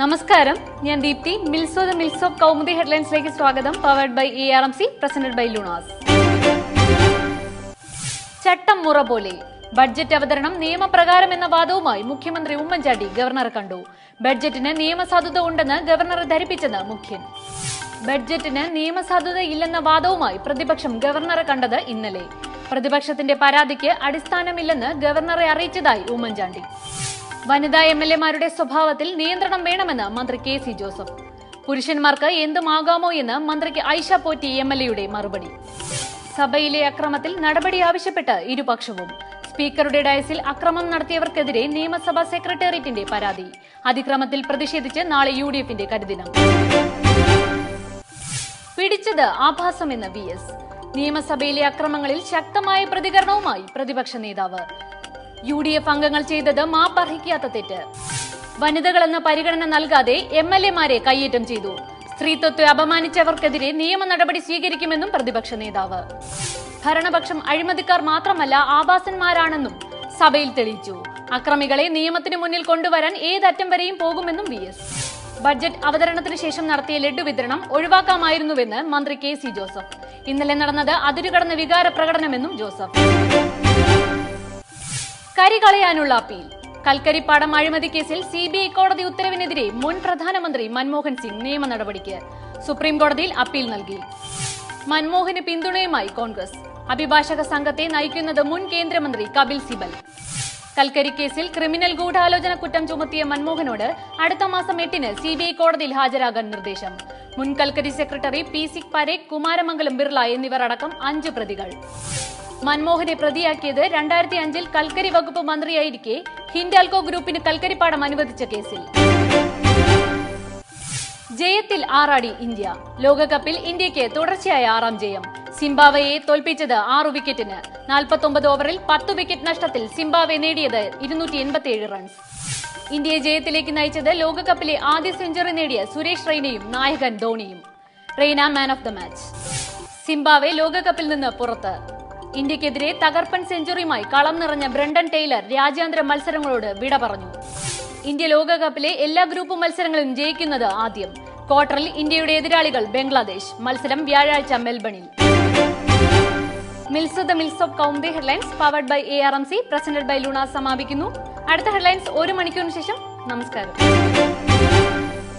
നമസ്കാരം. ഞാൻ ദീപ്തി. മിൽസോ ദ മിൽസ് കൗമുദി ഹെഡ്ലൈൻസിലേക്ക് സ്വാഗതം. Powered by A R M C presented by Lunas. ചട്ടം മുറ പോലെ ബഡ്ജറ്റ് അവതരണം നിയമപ്രകാരം എന്ന വാദവുമായി മുഖ്യമന്ത്രി ഉമ്മൻചാണ്ടി ഗവർണറെ കണ്ടു. ബഡ്ജറ്റിന് നിയമസാധുത ഉണ്ടെന്ന് ഗവർണർ ധരിപ്പിച്ചെന്ന് മുഖ്യൻ. ബഡ്ജറ്റിന് നിയമസാധുത ഇല്ലെന്ന വാദവുമായി പ്രതിപക്ഷം ഗവർണറെ കണ്ടത് ഇന്നലെ. പ്രതിപക്ഷത്തിന്റെ പരാതിക്ക് അടിസ്ഥാനമില്ലെന്ന് ഗവർണറെ അറിയിച്ചതായി ഉമ്മൻചാണ്ടി. വനിതാ എം എൽ എമാരുടെ സ്വഭാവത്തിൽ നിയന്ത്രണം വേണമെന്ന് മന്ത്രി കെ സി ജോസഫ്. പുരുഷന്മാർക്ക് എന്തുമാകാമോ എന്ന് മന്ത്രിക്ക് ഐഷ പോറ്റി എം എൽ എയുടെ മറുപടി. സഭയിലെ അക്രമത്തിൽ നടപടി ആവശ്യപ്പെട്ട് ഇരുപക്ഷവും. സ്പീക്കറുടെ ഡയസിൽ അക്രമം നടത്തിയവർക്കെതിരെ നിയമസഭാ സെക്രട്ടേറിയറ്റിന്റെ പരാതി. അതിക്രമത്തിൽ പ്രതിഷേധിച്ച് നാളെ യു ഡി എഫിന്റെ കരുദിനം. പിടിച്ചത് ആഭാസമെന്ന് വി എസ്. നിയമസഭയിലെ അക്രമങ്ങളിൽ ശക്തമായ പ്രതികരണവുമായി പ്രതിപക്ഷ നേതാവ്. യു ഡി എഫ് അംഗങ്ങൾ ചെയ്തത് മാപ്പർഹിക്കാത്ത തെറ്റ്. വനിതകളെന്ന പരിഗണന നൽകാതെ എം എൽ എമാരെ കയ്യേറ്റം ചെയ്തു. സ്ത്രീത്വത്തെ അപമാനിച്ചവർക്കെതിരെ നിയമ നടപടി സ്വീകരിക്കുമെന്നും പ്രതിപക്ഷ നേതാവ്. ഭരണപക്ഷം അഴിമതിക്കാർ മാത്രമല്ല ആഭാസന്മാരാണെന്നും സഭയിൽ തെളിയിച്ചു. അക്രമികളെ നിയമത്തിന് മുന്നിൽ കൊണ്ടുവരാൻ ഏതറ്റം വരെയും പോകുമെന്നും വി എസ്. ബഡ്ജറ്റ് അവതരണത്തിന് ശേഷം നടത്തിയ ലഡ്ഡു വിതരണം ഒഴിവാക്കാമായിരുന്നുവെന്ന് മന്ത്രി കെ സി ജോസഫ്. ഇന്നലെ നടന്നത് അതിരുകടന്ന വികാര പ്രകടനമെന്നും ജോസഫ്. കരികളയാനുള്ള അപ്പീൽ. കൽക്കരിപ്പാടം അഴിമതി കേസിൽ സി ബി ഐ കോടതി ഉത്തരവിനെതിരെ മുൻ പ്രധാനമന്ത്രി മൻമോഹൻ സിംഗ് നിയമ നടപടിക്ക് സുപ്രീം കോടതിയിൽ അപ്പീൽ നൽകി. മൻമോഹന് പിന്തുണയുമായി കോൺഗ്രസ്. അഭിഭാഷക സംഘത്തെ നയിക്കുന്നത് മുൻ കേന്ദ്രമന്ത്രി കപിൽ സിബൽ. കൽക്കരി കേസിൽ ക്രിമിനൽ ഗൂഢാലോചന കുറ്റം ചുമത്തിയ മൻമോഹനോട് അടുത്ത മാസം എട്ടിന് സി ബി ഐ കോടതിയിൽ ഹാജരാകാൻ നിർദ്ദേശം. മുൻ കൽക്കരി secretary P C Parekh Kumaramangalam Birla എന്നിവർ അടക്കം അഞ്ച് പ്രതികൾ. മൻമോഹനെ പ്രതിയാക്കിയത് രണ്ടായിരത്തി അഞ്ചിൽ കൽക്കരി വകുപ്പ് മന്ത്രിയായിരിക്കെ ഹിൻഡാൽകോ ഗ്രൂപ്പിന് കൽക്കരിപ്പാടം അനുവദിച്ച കേസിൽ. ജയത്തിൽ ആറാടി ഇന്ത്യ. ലോകകപ്പിൽ ഇന്ത്യയ്ക്ക് തുടർച്ചയായ ആറാം ജയം. സിംബാവയെ തോൽപ്പിച്ചത് ആറു വിക്കറ്റിന്. നാൽപ്പത്തൊമ്പത് ഓവറിൽ പത്ത് വിക്കറ്റ് നഷ്ടത്തിൽ സിംബാവെ നേടിയത് ഇരുന്നൂറ്റി എൺപത്തിയേഴ് റൺസ്. ഇന്ത്യയെ ജയത്തിലേക്ക് നയിച്ചത് ലോകകപ്പിലെ ആദ്യ സെഞ്ചുറി നേടിയ സുരേഷ് റെയ്നയും നായകൻ ധോണിയും. Raina man of the match. Zimbabwe ലോകകപ്പിൽ നിന്ന് പുറത്ത്. ഇന്ത്യക്കെതിരെ തകർപ്പൻ സെഞ്ചുറിയുമായി കളം നിറഞ്ഞ ബ്രണ്ടൻ ടൈലർ രാജ്യാന്തര മത്സരങ്ങളോട് വിട പറഞ്ഞു. ഇന്ത്യ ലോകകപ്പിലെ എല്ലാ ഗ്രൂപ്പ് മത്സരങ്ങളും ജയിക്കുന്നത് ആദ്യം. ക്വാർട്ടറിൽ ഇന്ത്യയുടെ എതിരാളികൾ ബംഗ്ലാദേശ്. മത്സരം വ്യാഴാഴ്ച മെൽബണിൽ. Mills the mills of Kaumudi headlines powered by A R M C presented by Luna സമാപിക്കുന്നു. അടുത്ത ഹെഡ്ലൈൻസ് ഒരു മണിക്കൂറിന് ശേഷം. നമസ്കാരം.